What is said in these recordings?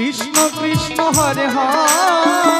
Krishna Krishna Hare Hare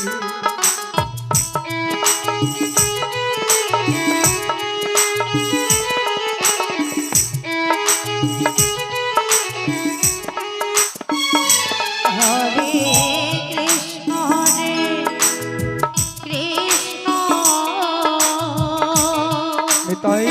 tới.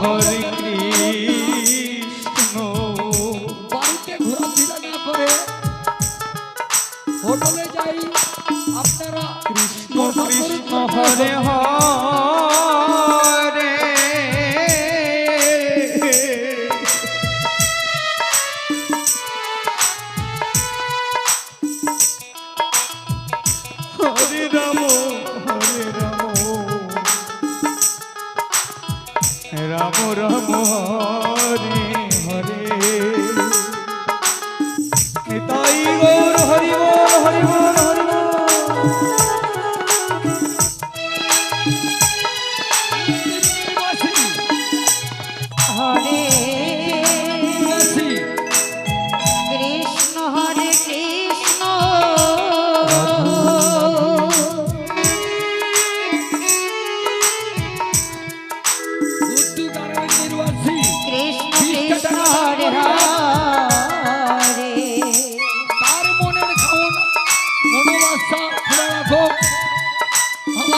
Hari Krishna. বাড়িতে ঘোরাফেরা না করে হোটেলে যাই আপনারা কৃষ্ণ কৃষ্ণ হরে হরে। রাম রাম হরি।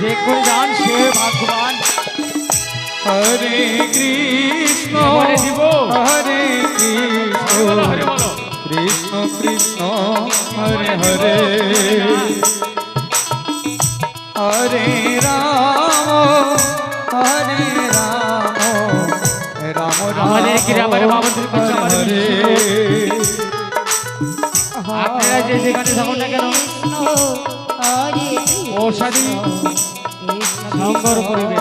যে করে যান সে ভাগ্যবান হরে কৃষ্ণ হরে কৃষ্ণ কৃষ্ণ কৃষ্ণ হরে হরে। ঔষধি সংগ্রহ করবে